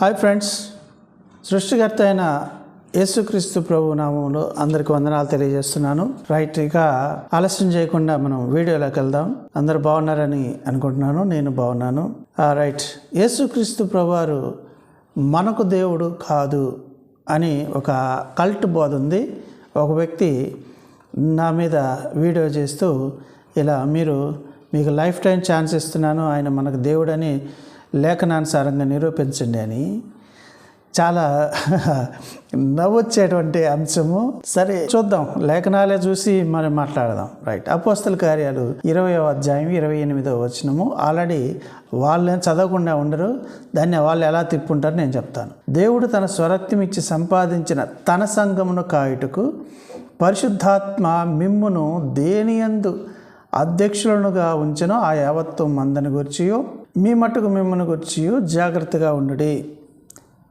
Hi friends. సృష్టికర్త అయిన యేసుక్రీస్తు ప్రభు నామంలో అందరికి వందనాలు తెలియజేస్తున్నాను. రైట్ ఇక ఆలస్యం చేయకుండా మనం వీడియోలోకి వెళ్దాం. అందరు బాగున్నారని అనుకుంటున్నాను. నేను బాగున్నాను. రైట్. యేసుక్రీస్తు ప్రభువారు మనకు దేవుడు కాదు అని ఒక కల్ట్ బోధ ఉంది. ఒక వ్యక్తి నా మీద వీడియో చేస్తూ ఇలా మీరు మీకు లైఫ్ టైం ఛాన్స్ ఇస్తున్నాను. ఆయన మనకు దేవుడని లేఖనానుసారంగా నిరూపించండి అని చాలా నవ్వొచ్చేటువంటి అంశము. సరే చూద్దాం. లేఖనాలే చూసి మనం మాట్లాడదాం. రైట్. అపోస్తల కార్యాలు ఇరవై అధ్యాయం ఇరవై ఎనిమిదో వచ్చినము ఆల్రెడీ వాళ్ళేం చదవకుండా ఉండరు. దాన్ని వాళ్ళు ఎలా తిప్పుంటారో నేను చెప్తాను. దేవుడు తన స్వరత్వం ఇచ్చి సంపాదించిన తన సంఘమును కాయుటకు పరిశుద్ధాత్మ మిమ్మును దేనియందు అధ్యక్షులనుగా ఉంచను ఆ యావత్వం మందని గురిచియో మీ మట్టుకు మిమ్మల్ని గుర్చి జాగ్రత్తగా ఉండుడి.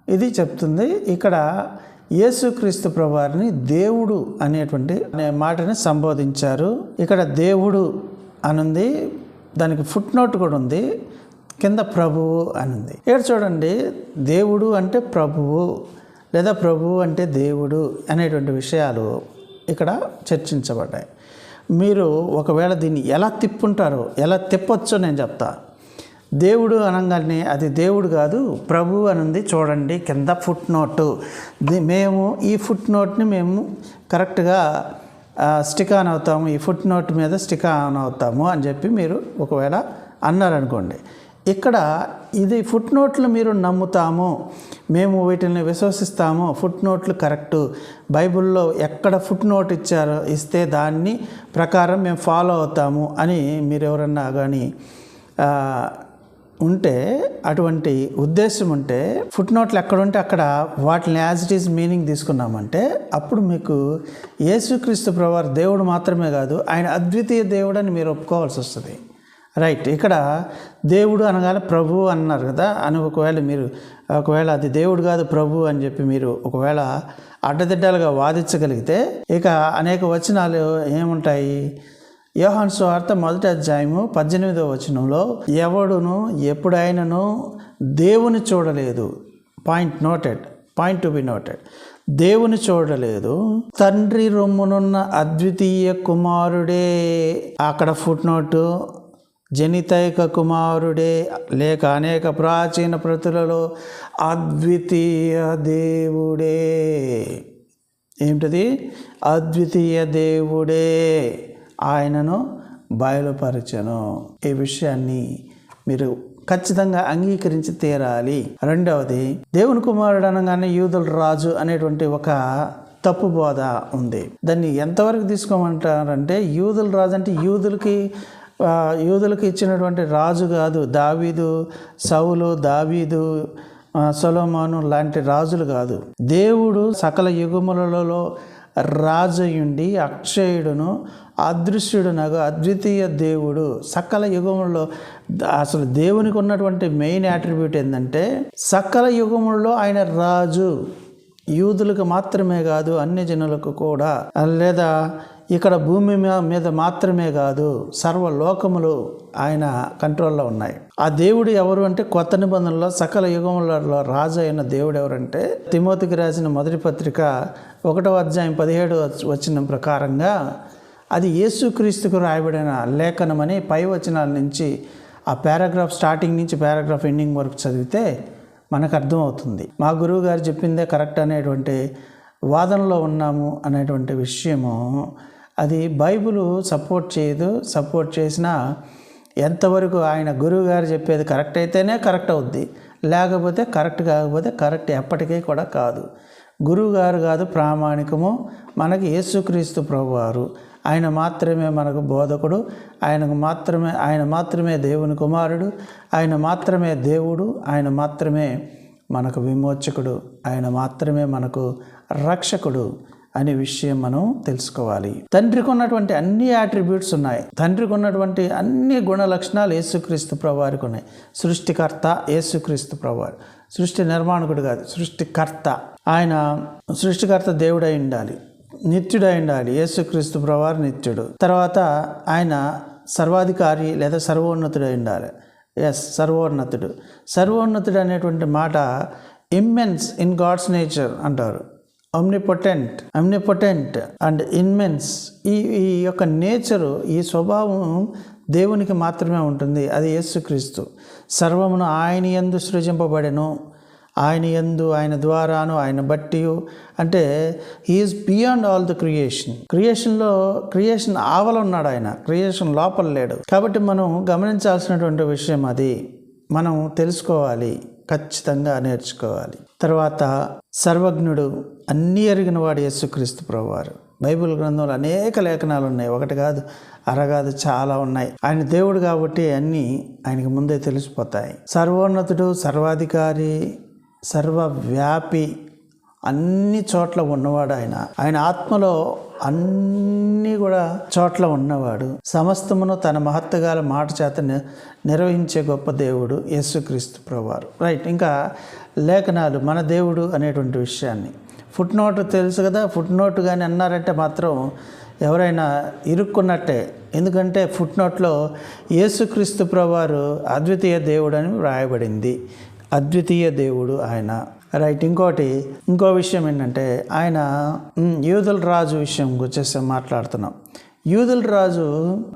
ఇది చెప్తుంది ఇక్కడ యేసుక్రీస్తు ప్రభువారిని దేవుడు అనేటువంటి అనే మాటని సంబోధించారు. ఇక్కడ దేవుడు అనుంది దానికి ఫుట్ నోట్ కూడా ఉంది కింద ప్రభువు అనుంది. ఇక్కడ చూడండి దేవుడు అంటే ప్రభువు లేదా ప్రభువు అంటే దేవుడు అనేటువంటి విషయాలు ఇక్కడ చర్చించబడ్డాయి. మీరు ఒకవేళ దీన్ని ఎలా తిప్పుంటారో ఎలా తిప్పొచ్చో నేను చెప్తాను దేవుడు అనగానే అది దేవుడు కాదు ప్రభు అనుంది చూడండి కింద ఫుట్ నోటు మేము ఈ ఫుట్ నోట్ని మేము కరెక్ట్గా స్టిక్ ఆన్ అవుతాము ఈ ఫుట్ నోట్ మీద స్టిక్ ఆన్ అవుతాము అని చెప్పి మీరు ఒకవేళ అన్నారనుకోండి. ఇక్కడ ఇది ఫుట్ నోట్లు మీరు నమ్ముతాము మేము వీటిని విశ్వసిస్తాము ఫుట్ నోట్లు కరెక్టు. బైబిల్లో ఎక్కడ ఫుట్ నోట్ ఇచ్చారో ఇస్తే దాన్ని ప్రకారం మేము ఫాలో అవుతాము అని మీరు ఎవరన్నా కానీ ఉంటే అటువంటి ఉద్దేశం ఉంటే ఫుట్ నోట్లు ఎక్కడ ఉంటే అక్కడ వాటిని యాజ్ ఇట్ ఈజ్ మీనింగ్ తీసుకున్నామంటే అప్పుడు మీకు యేసుక్రీస్తు ప్రవారు దేవుడు మాత్రమే కాదు ఆయన అద్వితీయ దేవుడు అని మీరు ఒప్పుకోవాల్సి వస్తుంది. రైట్ ఇక్కడ దేవుడు అనగానే ప్రభు అన్నారు కదా అని ఒకవేళ మీరు ఒకవేళ అది దేవుడు కాదు ప్రభు అని చెప్పి మీరు ఒకవేళ అడ్డదిడ్డాలుగా వాదించగలిగితే ఇక అనేక వచనాలు ఏముంటాయి? యోహాన్ సువార్త మొదటి అధ్యాయము పద్దెనిమిదవ వచనంలో ఎవడును ఎప్పుడైనను దేవుని చూడలేదు. Point noted point to be noted దేవుని చూడలేదు. తండ్రి రొమ్మునున్న అద్వితీయ కుమారుడే. అక్కడ ఫుట్ నోటు జనితైక కుమారుడే. లేక అనేక ప్రాచీన ప్రతులలో అద్వితీయ దేవుడే. ఏమిటది? అద్వితీయ దేవుడే. ఆయనను బయలుపరచను. ఈ విషయాన్ని మీరు ఖచ్చితంగా అంగీకరించి తీరాలి. రెండవది దేవుని కుమారుడు అనగానే యూదుల రాజు అనేటువంటి ఒక తప్పు బోధ ఉంది. దాన్ని ఎంతవరకు తీసుకోమంటారంటే యూదుల రాజు అంటే యూదులకి యూదులకు ఇచ్చినటువంటి రాజు కాదు దావీదు సౌలు దావీదు సొలోమాను లాంటి రాజులు కాదు. దేవుడు సకల యుగములలో రాజయుండి అక్షయుడును అదృశ్యుడునగు అద్వితీయ దేవుడు. సకల యుగములలో అసలు దేవునికి ఉన్నటువంటి మెయిన్ యాట్రిబ్యూట్ ఏంటంటే సకల యుగములలో ఆయన రాజు. యూదులకు మాత్రమే కాదు అన్ని జనులకు కూడా. లేదా ఇక్కడ భూమి మీద మాత్రమే కాదు సర్వలోకములు ఆయన కంట్రోల్లో ఉన్నాయి. ఆ దేవుడు ఎవరు అంటే కొత్త నిబంధనలో సకల యుగములలో రాజు అయిన దేవుడు ఎవరంటే తిమోతికి రాసిన మొదటి పత్రిక ఒకటో అధ్యాయం పదిహేడు వచ్చిన ప్రకారంగా అది యేసుక్రీస్తుకు రాయబడిన లేఖనమని పై వచనాల నుంచి ఆ పారాగ్రాఫ్ స్టార్టింగ్ నుంచి పారాగ్రాఫ్ ఎండింగ్ వరకు చదివితే మనకు అర్థమవుతుంది. మా గురువు గారు చెప్పిందే కరెక్ట్ అనేటువంటి వాదనలో ఉన్నాము అనేటువంటి విషయము అది బైబుల్ సపోర్ట్ చేయదు. సపోర్ట్ చేసినా ఎంతవరకు ఆయన గురువు గారు చెప్పేది కరెక్ట్ అయితేనే కరెక్ట్ అవుద్ది. లేకపోతే కరెక్ట్ కాకపోతే కరెక్ట్ ఎప్పటికీ కూడా కాదు. గురువు గారు కాదు ప్రామాణికము. మనకి యేసుక్రీస్తు ప్రభువారు. ఆయన మాత్రమే మనకు బోధకుడు. ఆయనకు మాత్రమే ఆయన మాత్రమే దేవుని కుమారుడు. ఆయన మాత్రమే దేవుడు. ఆయన మాత్రమే మనకు విమోచకుడు. ఆయన మాత్రమే మనకు రక్షకుడు. అనే విషయం మనం తెలుసుకోవాలి. తండ్రికి ఉన్నటువంటి అన్ని యాట్రిబ్యూట్స్ ఉన్నాయి. తండ్రికి ఉన్నటువంటి అన్ని గుణ లక్షణాలు యేసుక్రీస్తు ప్రభువారికి ఉన్నాయి. సృష్టికర్త యేసుక్రీస్తు ప్రభువారు. సృష్టి నిర్మాణకుడు కాదు సృష్టికర్త. ఆయన సృష్టికర్త దేవుడై ఉండాలి నిత్యుడై ఉండాలి. యేసుక్రీస్తు ప్రభువారు నిత్యుడు. తర్వాత ఆయన సర్వాధికారి లేదా సర్వోన్నతుడై ఉండాలి. ఎస్ సర్వోన్నతుడు. సర్వోన్నతుడు అనేటువంటి మాట ఇమ్మెన్స్ ఇన్ గాడ్స్ నేచర్ అంటారు. అమ్నిపొటెంట్ అమ్నిపొటెంట్ అండ్ ఇన్మెన్స్ ఈ ఈ యొక్క నేచరు ఈ స్వభావం దేవునికి మాత్రమే ఉంటుంది. అది యేసుక్రీస్తు. సర్వమును ఆయన ఎందు సృజింపబడెను. ఆయన యందు ఆయన ద్వారాను ఆయన బట్టి అంటే is beyond all the creation క్రియేషన్లో creation ఆవల ఉన్నాడు ఆయన. క్రియేషన్ లోపల లేడు. కాబట్టి మనం గమనించాల్సినటువంటి విషయం అది. మనం తెలుసుకోవాలి. ఖచ్చితంగా నేర్చుకోవాలి. తర్వాత సర్వజ్ఞుడు అన్నీ ఎరిగిన వాడు యేసుక్రీస్తు ప్రభువారు. బైబిల్ గ్రంథంలో అనేక లేఖనాలు ఉన్నాయి ఒకటి కాదు అరగాదు చాలా ఉన్నాయి. ఆయన దేవుడు కాబట్టి అన్నీ ఆయనకి ముందే తెలిసిపోతాయి. సర్వోన్నతుడు సర్వాధికారి సర్వవ్యాపి అన్ని చోట్ల ఉన్నవాడు ఆయన. ఆయన ఆత్మలో అన్ని కూడా చోట్ల ఉన్నవాడు. సమస్తమును తన మహత్తగాల మాట చేత నిర్వహించే గొప్ప దేవుడు యేసుక్రీస్తు ప్రభువారు. రైట్. ఇంకా లేఖనాలు మన దేవుడు అనేటువంటి విషయాన్ని. ఫుట్ నోట్ తెలుసు కదా ఫుట్ నోట్ కానీ అన్నారంటే మాత్రం ఎవరైనా ఇరుక్కున్నట్టే. ఎందుకంటే ఫుట్ నోట్లో యేసుక్రీస్తు ప్రభువారు అద్వితీయ దేవుడు అని వ్రాయబడింది. అద్వితీయ దేవుడు ఆయన. రైట్ ఇంకోటి ఇంకో విషయం ఏంటంటే ఆయన యూదుల రాజు విషయం వచ్చేసి మాట్లాడుతున్నాం. యూదుల రాజు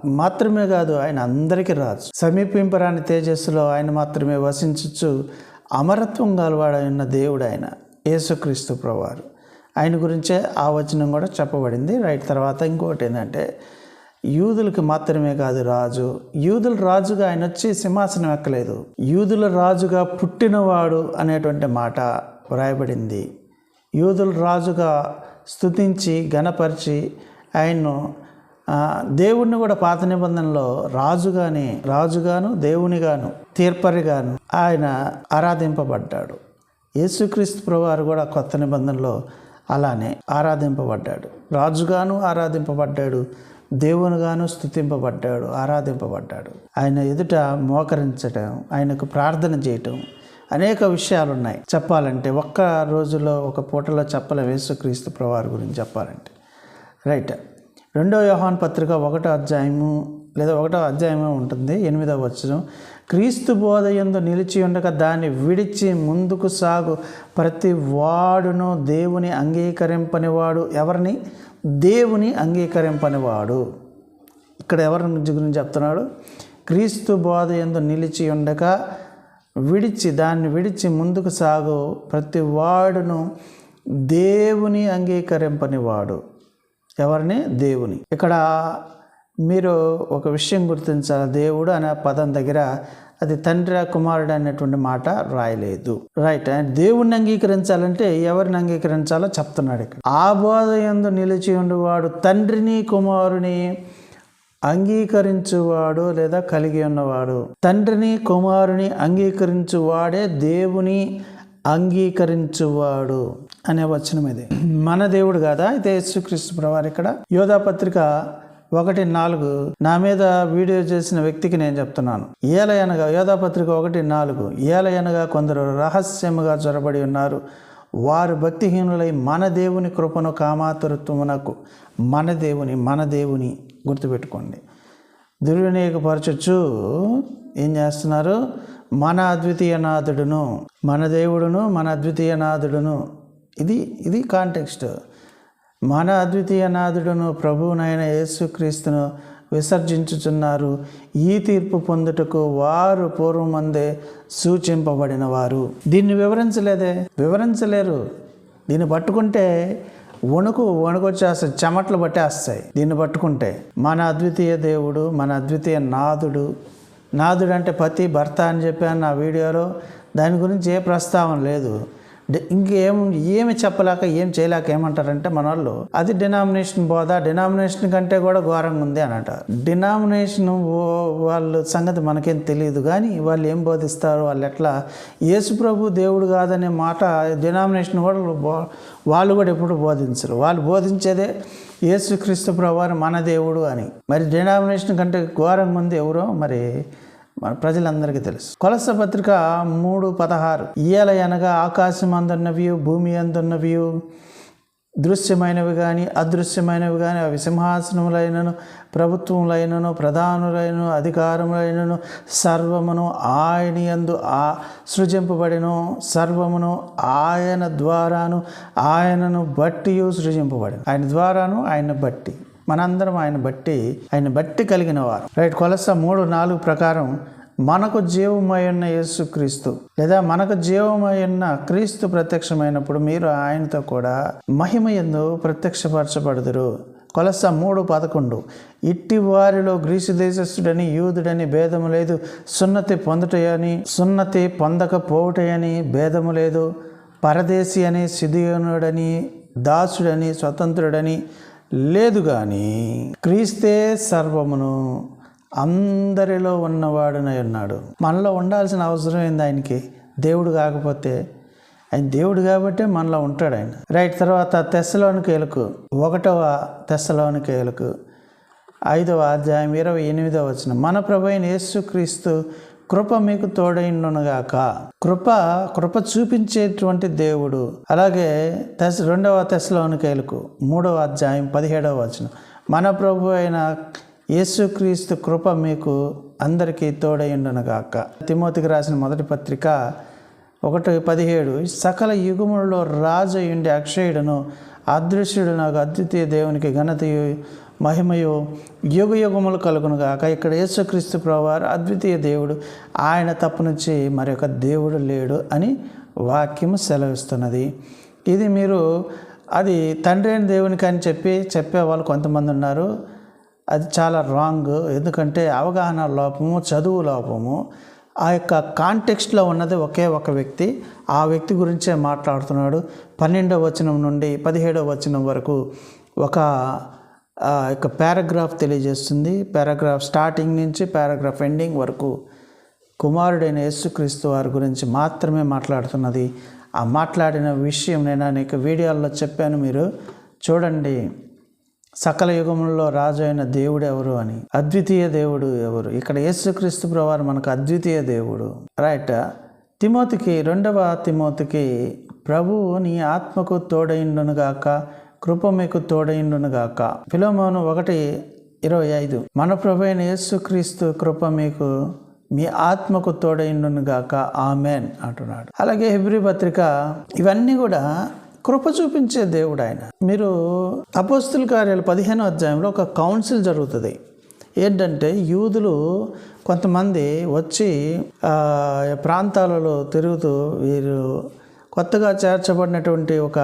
మాత్రమే కాదు ఆయన అందరికీ రాజు. సమీపింపరాని తేజస్సులో ఆయన మాత్రమే వసించచ్చు అమరత్వం గలవాడైన దేవుడు ఆయన యేసుక్రీస్తు ప్రవారు ఆయన గురించే ఆ వచనం కూడా చెప్పబడింది. రైట్ తర్వాత ఇంకోటి ఏంటంటే యూదులకు మాత్రమే కాదు రాజు. యూదుల రాజుగా ఆయన వచ్చి సింహాసనం ఎక్కలేదు. యూదుల రాజుగా పుట్టినవాడు అనేటువంటి మాట వ్రాయబడింది. యూదుల రాజుగా స్తుతించి గణపరిచి ఆయన్ను దేవుణ్ణి కూడా పాత నిబంధనలో రాజుగానే రాజుగాను దేవునిగాను తీర్పరిగాను ఆయన ఆరాధింపబడ్డాడు. యేసుక్రీస్తు ప్రభువారు కూడా కొత్త నిబంధనలో అలానే ఆరాధింపబడ్డాడు. రాజుగాను ఆరాధింపబడ్డాడు. దేవునిగాను స్తుతింపబడ్డాడు ఆరాధింపబడ్డాడు. ఆయన ఎదుట మోకరించటం ఆయనకు ప్రార్థన చేయటం అనేక విషయాలు ఉన్నాయి చెప్పాలంటే ఒక్క రోజులో ఒక పూటలో చెప్పలేం యేసుక్రీస్తు ప్రవారి గురించి చెప్పాలంటే. రైట్. రెండో యోహాన్ పత్రిక ఒకటో అధ్యాయము లేదా ఒకటో అధ్యాయమే ఉంటుంది ఎనిమిదవ వచనం. క్రీస్తు బోధ ఎందు నిలిచి ఉండగా దాన్ని విడిచి ముందుకు సాగు. ప్రతి వాడును దేవుని అంగీకరింపనివాడు ఎవరిని? దేవుని అంగీకరింపనివాడు. ఇక్కడ ఎవరి గురించి చెప్తున్నాడు? క్రీస్తు బోధ ఎందు నిలిచి ఉండక విడిచి దాన్ని విడిచి ముందుకు సాగు ప్రతి వాడును దేవుని అంగీకరింపనివాడు. ఎవరిని? దేవుని. ఇక్కడ మీరు ఒక విషయం గుర్తించాలి. దేవుడు అనే పదం దగ్గర అది తండ్రి కుమారుడు అనేటువంటి మాట రాయలేదు. రైట్ అండ్ దేవుణ్ణి అంగీకరించాలంటే ఎవరిని అంగీకరించాలో చెప్తున్నాడు ఇక్కడ. ఆ బోధ ఎందు నిలిచి ఉండేవాడు తండ్రిని కుమారుని అంగీకరించువాడు లేదా కలిగి ఉన్నవాడు. తండ్రిని కుమారుని అంగీకరించువాడే దేవుని అంగీకరించువాడు అనే వచనం ఇది. మన దేవుడు కాదా? అయితే యేసుక్రీస్తు ప్రవారు ఇక్కడ యోధా పత్రిక ఒకటి నాలుగు. నా మీద వీడియో చేసిన వ్యక్తికి నేను చెప్తున్నాను. ఏలయనగా యోధాపత్రిక ఒకటి నాలుగు. ఏలయనగా కొందరు రహస్యముగా చొరబడి ఉన్నారు. వారు భక్తిహీనులై మన దేవుని కృపను కామాతృత్వమునకు మన దేవుని మన దేవుని గుర్తుపెట్టుకోండి. దుర్వినియోగపరచచ్చు. ఏం చేస్తున్నారు? మన అద్వితీయ నాథుడును మన దేవుడును మన అద్వితీయ నాథుడును ఇది ఇది కాంటెక్స్ట్. మన అద్వితీయ నాథుడును ప్రభువునైన యేసుక్రీస్తును విసర్జించుచున్నారు. ఈ తీర్పు పొందుటకు వారు పూర్వమందే సూచింపబడిన వారు దీన్ని వివరించలేదే? వివరించలేరు. దీన్ని పట్టుకుంటే వణుకు వణుకొచ్చేస్తాయి చెమట్లు పట్టేస్తాయి దీన్ని పట్టుకుంటే. మన అద్వితీయ దేవుడు మన అద్వితీయ నాథుడు నాథుడు అంటే పతి భర్త అని చెప్పాను నా వీడియోలో. దాని గురించి ఏ ప్రస్తావన లేదు. ఇంకేం ఏమి చెప్పలేక ఏం చేయలేక ఏమంటారంటే మన వాళ్ళు అది డినామినేషన్ బోధ డినామినేషన్ కంటే కూడా ఘోరంగా ఉంది అని అంటారు. డినామినేషన్ వాళ్ళ సంగతి మనకేం తెలియదు కానీ వాళ్ళు ఏం బోధిస్తారు వాళ్ళు ఎట్లా? యేసు ప్రభు దేవుడు కాదనే మాట డినామినేషన్ కూడా బో- వాళ్ళు కూడా ఎప్పుడు బోధించరు. వాళ్ళు బోధించేదే యేసుక్రీస్తు ప్రభు మన దేవుడు అని. మరి డినామినేషన్ కంటే ఘోరంగా ఉంది ఎవరో? మరి మన ప్రజలందరికీ తెలుసు. కొలస పత్రిక మూడు పదహారు. ఇయ్యాల అనగా ఆకాశం అందున్నవి భూమి అందున్నవి దృశ్యమైనవి కానీ అదృశ్యమైనవి కానీ అవి సింహాసనములైనను ప్రభుత్వములైనను ప్రధానులైనను అధికారములైనను సర్వమును ఆయన యందు ఆ సృజింపబడిను సర్వమును ఆయన ద్వారాను ఆయనను బట్టి సృజింపబడిను. ఆయన ద్వారాను ఆయన బట్టి. మనందరం ఆయన బట్టి ఆయన బట్టి కలిగిన వారు. రైట్ కొలస మూడు నాలుగు ప్రకారం మనకు జీవమై ఉన్న యేసుక్రీస్తు లేదా మనకు జీవమై ఉన్న క్రీస్తు ప్రత్యక్షమైనప్పుడు మీరు ఆయనతో కూడా మహిమ ఎందు ప్రత్యక్షపరచబడుదురు. కొలస మూడు పదకొండు. ఇట్టి వారిలో గ్రీసు దేశస్థుడని యూదుడని భేదము లేదు. సున్నతి పొందుటయని సున్నతి పొందకపోవుటయని భేదము లేదు. పరదేశి అని సిధియనుడని దాసుడని స్వతంత్రుడని లేదు కానీ క్రీస్తే సర్వమును అందరిలో ఉన్నవాడునై ఉన్నాడు. మనలో ఉండాల్సిన అవసరం ఏంది ఆయనకి? దేవుడు కాకపోతే ఆయన దేవుడు కాబట్టి మనలో ఉంటాడు ఆయన. రైట్ తర్వాత తెస్సలోనికేలకు ఒకటవ తెస్సలోనికేలకు ఐదవ అధ్యాయం ఇరవై ఎనిమిదవ వచ్చిన మన ప్రభు అయిన యేసుక్రీస్తు కృప మీకు తోడైండునుగాక. కృప కృప చూపించేటువంటి దేవుడు. అలాగే తెస్ రెండవ తెస్సలోనికేలకు మూడవ అధ్యాయం పదిహేడవ వచనం. మన ప్రభు అయిన యేసుక్రీస్తు కృప మీకు అందరికీ తోడైండునుగాక. తిమోతికి రాసిన మొదటి పత్రిక ఒకటి పదిహేడు. సకల యుగములలో రాజు ఉండి అక్షయుడును అదృశ్యుడు నాకు అద్వితీయ దేవునికి ఘనతయు మహిమయు యుగ యుగములు కలుగునుగాక ఇక్కడ యేసుక్రీస్తు ప్రభువారు అద్వితీయ దేవుడు. ఆయన తప్పు నుంచి మరొక దేవుడు లేడు అని వాక్యము సెలవిస్తున్నది. ఇది మీరు అది తండ్రి అయిన దేవునికి అని చెప్పి చెప్పే వాళ్ళు కొంతమంది ఉన్నారు. అది చాలా రాంగ్ ఎందుకంటే అవగాహన లోపము చదువు లోపము ఆ యొక్క కాంటెక్స్ట్లో ఉన్నది ఒకే ఒక వ్యక్తి. ఆ వ్యక్తి గురించే మాట్లాడుతున్నాడు. పన్నెండవ వచనం నుండి పదిహేడవ వచనం వరకు ఒక యొక్క పారాగ్రాఫ్ తెలియజేస్తుంది. పారాగ్రాఫ్ స్టార్టింగ్ నుంచి పారాగ్రాఫ్ ఎండింగ్ వరకు కుమారుడైన యేసుక్రీస్తు వారి గురించి మాత్రమే మాట్లాడుతున్నది. ఆ మాట్లాడిన విషయం నేను అనేక వీడియోల్లో చెప్పాను. మీరు చూడండి. సకల యుగంలో రాజు అయిన దేవుడు ఎవరు అని. అద్వితీయ దేవుడు ఎవరు? ఇక్కడ యేసుక్రీస్తు ప్రవారు మనకు అద్వితీయ దేవుడు. రైట్. తిమోతికి రెండవ తిమోతికి ప్రభువు నీ ఆత్మకు తోడైండునుగాక కృప మీకు తోడైండునుగాక ఫిలోమోను ఒకటి ఇరవై ఐదు. మన ప్రభు అయిన యేసుక్రీస్తు కృప మీకు మీ ఆత్మకు తోడైండునుగాక ఆమెన్ అంటున్నాడు. అలాగే హిబ్రి పత్రిక ఇవన్నీ కూడా కృప చూపించే దేవుడు ఆయన. మీరు అపోస్తుల కార్యాలు పదిహేనో అధ్యాయంలో ఒక కౌన్సిల్ జరుగుతుంది. ఏంటంటే యూదులు కొంతమంది వచ్చి ప్రాంతాలలో తిరుగుతూ వీరు కొత్తగా చేర్చబడినటువంటి ఒక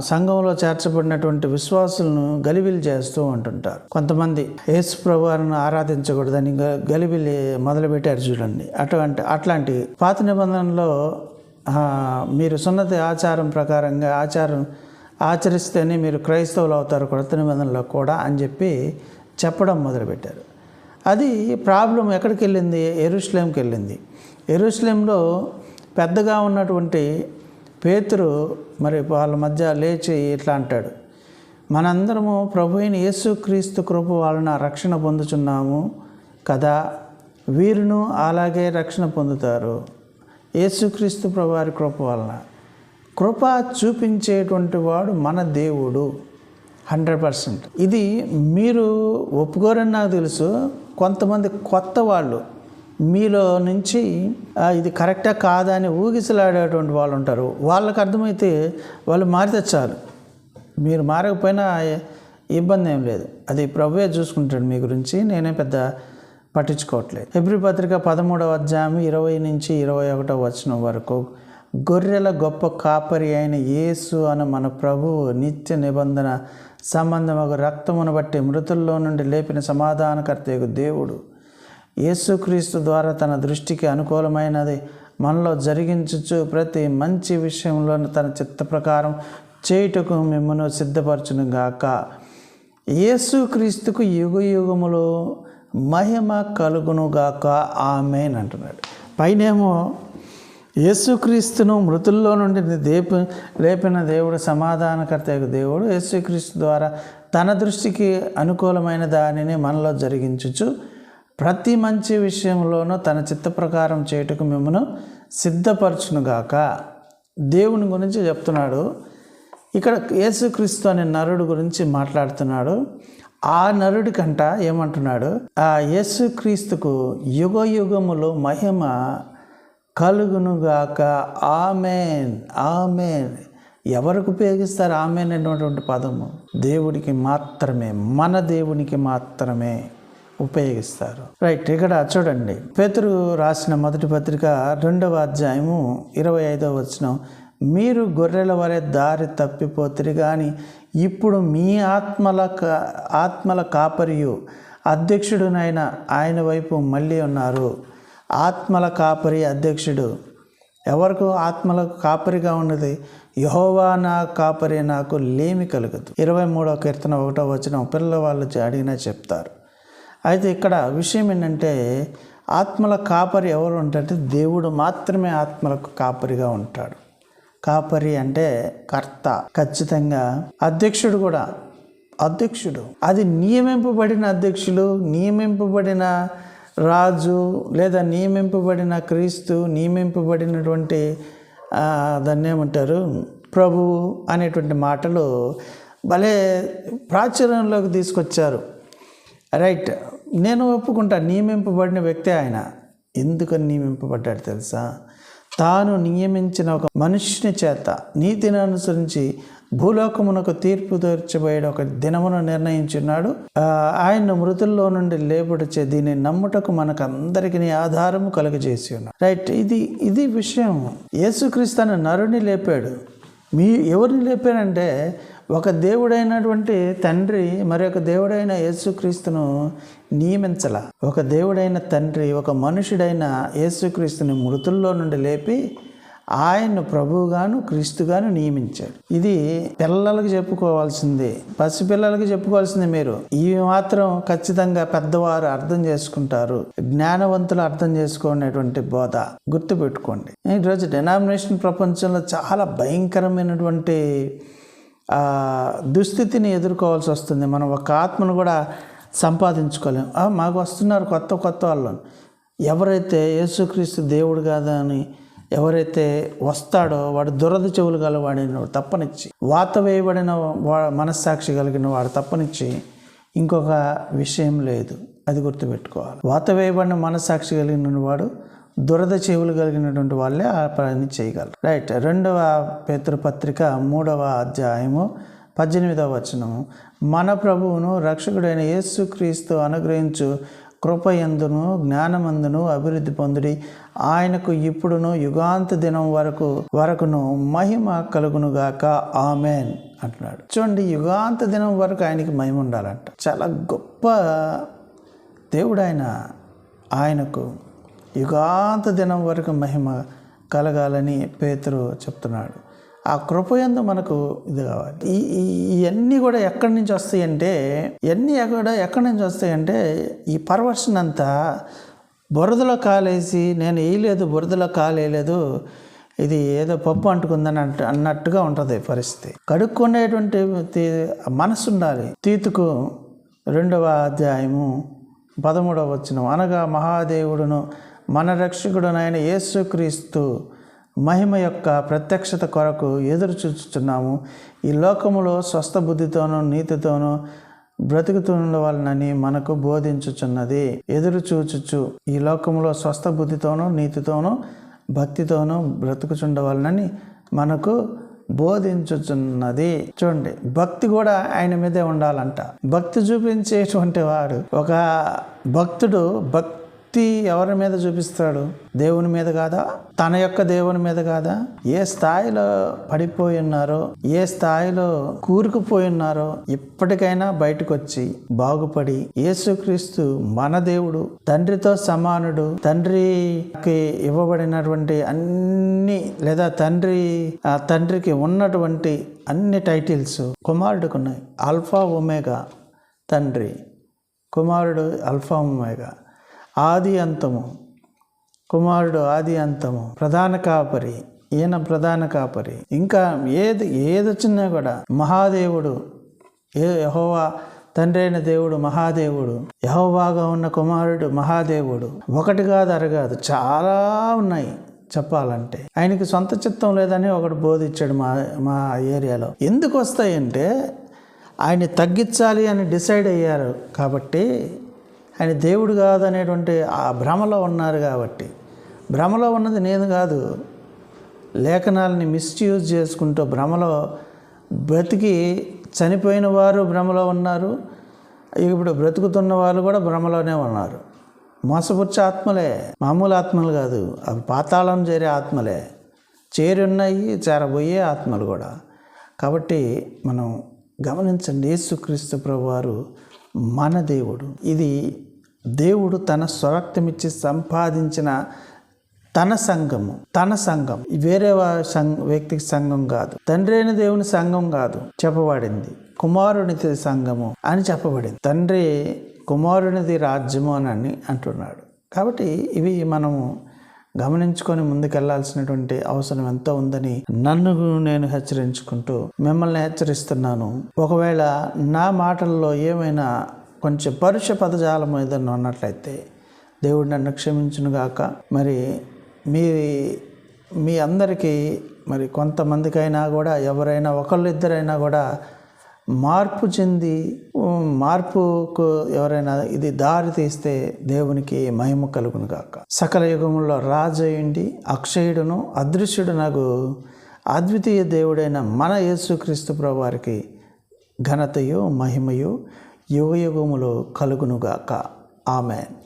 సంఘంలో చేర్చబడినటువంటి విశ్వాసులను గలిబిలి చేస్తూ ఉంటుంటారు. కొంతమంది యేసు ప్రభువారిని ఆరాధించకూడదని గ- గలిబిలి మొదలుపెట్టారు చూడండి. అటువంటి అట్లాంటి పాత నిబంధనలో మీరు సున్నతి ఆచారం ప్రకారంగా ఆచారం ఆచరిస్తేనే మీరు క్రైస్తవులు అవుతారు కొత్త నిబంధనలో కూడా అని చెప్పి చెప్పడం మొదలుపెట్టారు. అది ప్రాబ్లం ఎక్కడికి వెళ్ళింది? ఎరుస్లేంకి వెళ్ళింది. ఎరుస్లేంలో పెద్దగా ఉన్నటువంటి పేతురు మరి వాళ్ళ మధ్య లేచి ఇట్లా అంటాడు. మనందరము ప్రభు అయిన యేసుక్రీస్తు కృప వలన రక్షణ పొందుచున్నాము కదా? వీరును అలాగే రక్షణ పొందుతారు యేసుక్రీస్తు ప్రభువారి కృప వలన. కృప చూపించేటువంటి వాడు మన దేవుడు. Hundred percent. ఇది మీరు ఒప్పుకోరని నాకు తెలుసు. కొంతమంది కొత్త వాళ్ళు మీలో నుంచి ఇది కరెక్టా కాదా అని ఊగిసలాడేటువంటి వాళ్ళు ఉంటారు. వాళ్ళకి అర్థమైతే వాళ్ళు మారితే చాలు. మీరు మారకపోయినా ఇబ్బంది ఏం లేదు. అది ప్రభువే చూసుకుంటాడు మీ గురించి. నేనే పెద్ద పట్టించుకోవట్లేదు. ఎబ్రి పత్రిక పదమూడవ అధ్యాయం ఇరవై నుంచి ఇరవై ఒకటో వచనం వరకు గొర్రెల గొప్ప కాపరి అయిన యేసు అన్న మన ప్రభువు నిత్య నిబంధన సంబంధం ఒక రక్తమును బట్టి మృతుల్లో నుండి లేపిన సమాధానకర్తయగు దేవుడు. యేసుక్రీస్తు ద్వారా తన దృష్టికి అనుకూలమైనది మనలో జరిగించచ్చు ప్రతి మంచి విషయంలో తన చిత్త ప్రకారం చేయుటకు మిమ్మను సిద్ధపరచును గాక యేసుక్రీస్తుకు యుగ యుగములు మహిమ కలుగును గాక ఆమెన్ అంటున్నాడు. పైనేమో యేసుక్రీస్తును మృతుల్లో నుండి దేపు లేపిన దేవుడు సమాధానకర్త దేవుడు యేసుక్రీస్తు ద్వారా తన దృష్టికి అనుకూలమైన దానిని మనలో జరిగించచ్చు ప్రతి మంచి విషయంలోనూ తన చిత్త ప్రకారం చేయుటకు మిమ్మను సిద్ధపరచునుగాక. దేవుని గురించి చెప్తున్నాడు. ఇక్కడ యేసుక్రీస్తు అనే నరుడు గురించి మాట్లాడుతున్నాడు. ఆ నరుడి కంట ఏమంటున్నాడు? ఆ యేసుక్రీస్తుకు యుగ యుగములో మహిమ కలుగునుగాక. Amen amen. ఎవరికి ఉపయోగిస్తారు ఆమెన్ అనేటువంటి పదము? దేవుడికి మాత్రమే మన దేవునికి మాత్రమే. ఉపయోగిస్తారు. రైట్ ఇక్కడ చూడండి. పేతురు రాసిన మొదటి పత్రిక రెండవ అధ్యాయము ఇరవై ఐదవ వచనం. మీరు గొర్రెల వలె దారి తప్పిపోతురు కానీ ఇప్పుడు మీ ఆత్మల కా- ఆత్మల కాపరియు అధ్యక్షుడునైన ఆయన వైపు మళ్ళీ ఉన్నారు. ఆత్మల కాపరి అధ్యక్షుడు. ఎవరికి ఆత్మలకు కాపరిగా ఉన్నది? యహోవా నా కాపరి నాకు లేమి కలుగదు. ఇరవై మూడో కీర్తన ఒకటో వచనం పిల్లవాళ్ళు అడిగినా చెప్తారు. అయితే ఇక్కడ విషయం ఏంటంటే ఆత్మల కాపరి ఎవరు ఉంటారంటే దేవుడు మాత్రమే ఆత్మలకు కాపరిగా ఉంటాడు. కాపరి అంటే కర్త ఖచ్చితంగా. అధ్యక్షుడు కూడా అధ్యక్షుడు. అది నియమింపబడిన అధ్యక్షులు నియమింపబడిన రాజు లేదా నియమింపబడిన క్రీస్తు నియమింపబడినటువంటి దాన్ని ఏమంటారు? ప్రభు అనేటువంటి మాటలు భలే ప్రాచుర్యంలోకి తీసుకొచ్చారు. రైట్ నేను ఒప్పుకుంటా. నియమింపబడిన వ్యక్తి ఆయన. ఎందుకని నియమింపబడ్డాడు తెలుసా? తాను నియమించిన ఒక మనుష్యుని చేత నీతిని అనుసరించి భూలోకమునకు తీర్పు తీర్చబోయే ఒక దినమును నిర్ణయించున్నాడు. ఆయన మృతుల్లో నుండి లేపడిచే దీన్ని నమ్ముటకు మనకందరికీ ఆధారము కలుగజేసి ఉన్నాడు. రైట్ ఇది ఇది విషయం. యేసుక్రీస్తు నరుని లేపాడు. మీ ఎవరిని లేపారంటే ఒక దేవుడైనటువంటి తండ్రి మరి ఒక దేవుడైన యేసుక్రీస్తును నియమించల. ఒక దేవుడైన తండ్రి ఒక మనుషుడైన యేసుక్రీస్తుని మృతుల్లో నుండి లేపి ఆయన్ను ప్రభువుగాను క్రీస్తుగాను నియమించాడు. ఇది పిల్లలకు చెప్పుకోవాల్సింది. పసిపిల్లలకి చెప్పుకోవాల్సింది మీరు. ఇవి మాత్రం ఖచ్చితంగా పెద్దవారు అర్థం చేసుకుంటారు. జ్ఞానవంతులు అర్థం చేసుకునేటువంటి బోధ. గుర్తుపెట్టుకోండి. ఈరోజు డెనామినేషన్ ప్రపంచంలో చాలా భయంకరమైనటువంటి దుస్థితిని ఎదుర్కోవాల్సి వస్తుంది. మనం ఒక ఆత్మను కూడా సంపాదించుకోలేం. మాకు వస్తున్నారు కొత్త కొత్త వాళ్ళు ఎవరైతే యేసుక్రీస్తు దేవుడు కాదా అని ఎవరైతే వస్తాడో వాడు దురద చెవులు గలవాడిన వాడు తప్పనిచ్చి వాత వేయబడిన వా- మనస్సాక్షి కలిగిన వాడు తప్పనిచ్చి ఇంకొక విషయం లేదు. అది గుర్తుపెట్టుకోవాలి. వాత వేయబడిన మనస్సాక్షి కలిగిన వాడు దురద చెవులు కలిగినటువంటి వాళ్ళే ఆ పని చేయగలరు. రైట్ రెండవ పేతృపత్రిక మూడవ అధ్యాయము పద్దెనిమిదవ వచనము. మన ప్రభువును రక్షకుడైన యేసుక్రీస్తు అనుగ్రహించు కృపయందును జ్ఞానమందును అభివృద్ధి పొందుడి. ఆయనకు ఇప్పుడును యుగాంత దినం వరకు వరకును మహిమ కలుగునుగాక. ఆమెన్ అంటున్నాడు. చూడండి యుగాంత దినం వరకు ఆయనకి మహిమ ఉండాలంట. చాలా గొప్ప దేవుడు ఆయన ఆయనకు యుగాంత దినం వరకు మహిమ కలగాలని పేతురు చెప్తున్నాడు. ఆ కృపయందు మనకు ఇది కావాలి. ఈ ఇవన్నీ కూడా ఎక్కడి నుంచి వస్తాయంటే ఇవన్నీ కూడా ఎక్కడి నుంచి వస్తాయంటే ఈ పర్వర్షన్ అంతా బురదలో కాలేసి నేను వేయలేదు బురదలో కాలేయలేదు ఇది ఏదో పప్పు అంటుకుందని అంట అన్నట్టుగా ఉంటుంది పరిస్థితి. కడుక్కునేటువంటి తీ- మనసు ఉండాలి. తీతుకు రెండవ అధ్యాయము పదమూడవ వచ్చిన అనగా మహాదేవుడును మన రక్షకుడునైన యేసుక్రీస్తు మహిమ యొక్క ప్రత్యక్షత కొరకు ఎదురు చూచుచున్నాము ఈ లోకములో స్వస్థ బుద్ధితోనూ నీతితోనూ బ్రతుకుతుండవాలనని మనకు బోధించుచున్నది. ఎదురు చూచుచు ఈ లోకములో స్వస్థ బుద్ధితోనూ నీతితోనూ భక్తితోనూ బ్రతుకుచుండవలనని మనకు బోధించుచున్నది. చూడండి భక్తి కూడా ఆయన మీదే ఉండాలంట. భక్తి చూపించేటువంటి వాడు ఒక భక్తుడు భక్తి ఎవరి మీద చూపిస్తాడు? దేవుని మీద కాదా? తన యొక్క దేవుని మీద కాదా? ఏ స్థాయిలో పడిపోయి ఉన్నారో? ఏ స్థాయిలో కూరుకుపోయి ఉన్నారో? ఇప్పటికైనా బయటకు వచ్చి బాగుపడి యేసుక్రీస్తు మన దేవుడు తండ్రితో సమానుడు తండ్రికి ఇవ్వబడినటువంటి అన్ని లేదా తండ్రి ఆ తండ్రికి ఉన్నటువంటి అన్ని టైటిల్స్ కుమారుడికి ఉన్నాయి. ఆల్ఫా ఒమేగా తండ్రి. కుమారుడు అల్ఫా ఒమేగా. ఆది అంతము. కుమారుడు ఆది అంతము. ప్రధాన కాపరి ఈయన ప్రధాన కాపరి. ఇంకా ఏది ఏదొచ్చినా కూడా మహాదేవుడు ఏ యహోవా తండ్రి అయిన దేవుడు మహాదేవుడు యహోవాగా ఉన్న కుమారుడు మహాదేవుడు. ఒకటి కాదు అరగాదు చాలా ఉన్నాయి చెప్పాలంటే. ఆయనకి సొంత చిత్తం లేదని ఒకడు బోధించాడు మా మా ఏరియాలో. ఎందుకు వస్తాయంటే ఆయన తగ్గించాలి అని డిసైడ్ అయ్యారు కాబట్టి ఆయన దేవుడు కాదనేటువంటి ఆ భ్రమలో ఉన్నారు కాబట్టి. భ్రమలో ఉన్నది నేను కాదు. లేఖనాలని మిస్యూజ్ చేసుకుంటూ భ్రమలో బ్రతికి చనిపోయిన వారు భ్రమలో ఉన్నారు. ఇప్పుడు బ్రతుకుతున్న వాళ్ళు కూడా భ్రమలోనే ఉన్నారు. మోసపుచ్చే ఆత్మలే. మామూలు ఆత్మలు కాదు. అవి పాతాళం చేరే ఆత్మలే. చేరి ఉన్నాయి చేరబోయే ఆత్మలు కూడా. కాబట్టి మనం గమనించండి. యేసుక్రీస్తు ప్రభువారు మన దేవుడు. ఇది దేవుడు తన స్వరక్తమిచ్చి సంపాదించిన తన సంఘము తన సంఘం. వేరే సంఘ వ్యక్తికి సంఘం కాదు. తండ్రి అయిన దేవుని సంఘం కాదు చెప్పబడింది. కుమారునిది సంఘము అని చెప్పబడింది. తండ్రి కుమారునిది రాజ్యము అని అంటున్నాడు. కాబట్టి ఇవి మనము గమనించుకొని ముందుకెళ్ళాల్సినటువంటి అవసరం ఎంతో ఉందని నన్ను నేను హెచ్చరించుకుంటూ మిమ్మల్ని హెచ్చరిస్తున్నాను. ఒకవేళ నా మాటల్లో ఏమైనా కొంచెం పరుష పదజాలం ఏదైనా ఉన్నట్లయితే దేవుడు నన్ను క్షమించునుగాక. మరి మీ మీ అందరికీ మరి కొంతమందికైనా కూడా ఎవరైనా ఒకళ్ళు ఇద్దరైనా కూడా మార్పు చెంది మార్పుకు ఎవరైనా ఇది దారి తీస్తే దేవునికి మహిమ కలుగును గాక సకల యుగంలో రాజయుండి అక్షయుడును అదృశ్యుడు నాకు అద్వితీయ దేవుడైన మన యేసుక్రీస్తు ప్రభు వారికి ఘనతయు మహిమయు యుగయుగములో కలుగునుగాక. ఆమెన్.